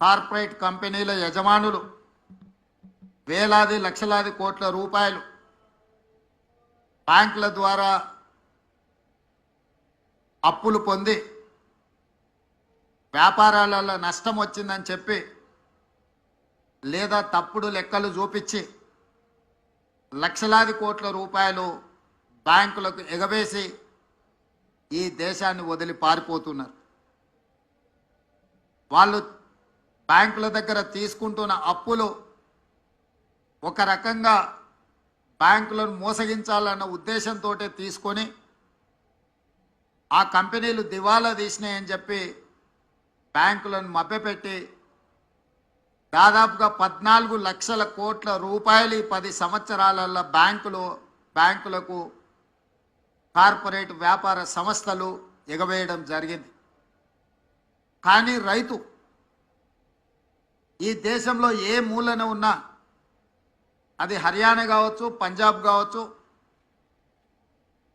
Corporate కంపెనీల యజమానులు వేలాది లక్షలాది కోట్ల రూపాయలు బ్యాంకుల ద్వారా అప్పులు పొంది వ్యాపారాలలో నష్టం వచ్చిందని చెప్పి లేదా తప్పుడు లెక్కలు చూపించి లక్షలాది కోట్ల రూపాయలు బ్యాంకులకు ఎగవేసి ఈ దేశాన్ని వదిలి పారిపోతున్నారు. వాళ్ళు బ్యాంకుల దగ్గర తీసుకుంటున్న అప్పులు ఒక రకంగా బ్యాంకులను మోసగించాలన్న ఉద్దేశంతో తీసుకొని ఆ కంపెనీలు దివాలా తీసినాయని చెప్పి బ్యాంకులను మభ్యపెట్టి దాదాపుగా పద్నాలుగు లక్షల కోట్ల రూపాయలు పది సంవత్సరాలలో బ్యాంకులు బ్యాంకులకు కార్పొరేట్ వ్యాపార సంస్థలు ఎగవేయడం జరిగింది. కానీ రైతు ఈ దేశంలో ఏ మూలన ఉన్నా అది హర్యానా కావచ్చు పంజాబ్ కావచ్చు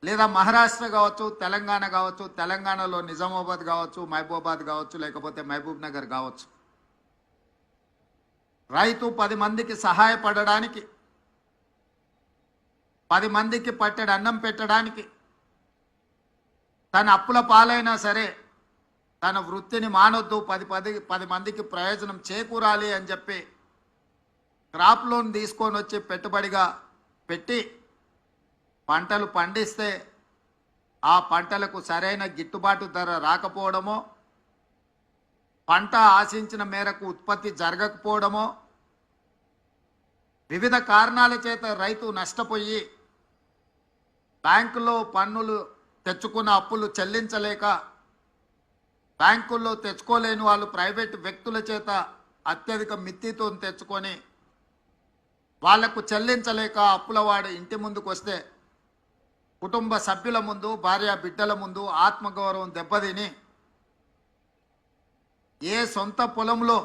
లేదా మహారాష్ట్ర కావచ్చు తెలంగాణ కావచ్చు తెలంగాణలో నిజామాబాద్ కావచ్చు మహబూబాబాద్ కావచ్చు లేకపోతే మహబూబ్ నగర్ కావచ్చు. రైతు పది మందికి సహాయపడడానికి పది మందికి పట్టెడు అన్నం పెట్టడానికి తన అప్పుల పాలైనా సరే తన వృత్తిని మానొద్దు పది పది పది మందికి ప్రయోజనం చేకూరాలి అని చెప్పి క్రాప్ లోన్ తీసుకొని వచ్చి పెట్టుబడిగా పెట్టి పంటలు పండిస్తే ఆ పంటలకు సరైన గిట్టుబాటు ధర రాకపోవడమో పంట ఆశించిన మేరకు ఉత్పత్తి జరగకపోవడమో వివిధ కారణాల చేత రైతు నష్టపోయి బ్యాంకులో పన్నులు తెచ్చుకున్న అప్పులు చెల్లించలేక బ్యాంకుల్లో తెచ్చుకోలేని వాళ్ళు ప్రైవేట్ వ్యక్తుల చేత అత్యధిక మిత్తితో తెచ్చుకొని వాళ్ళకు చెల్లించలేక అప్పులవాడు ఇంటి ముందుకు వస్తే కుటుంబ సభ్యుల ముందు భార్య బిడ్డల ముందు ఆత్మగౌరవం దెబ్బతిని ఏ సొంత పొలంలో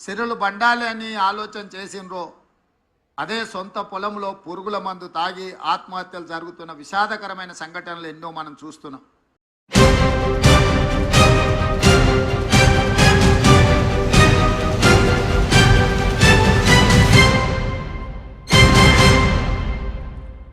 సిరులు బండాలి అని ఆలోచన చేసిండ్రో అదే సొంత పొలంలో పురుగుల మందు తాగి ఆత్మహత్యలు జరుగుతున్న విషాదకరమైన సంఘటనలు ఎన్నో మనం చూస్తున్నాం.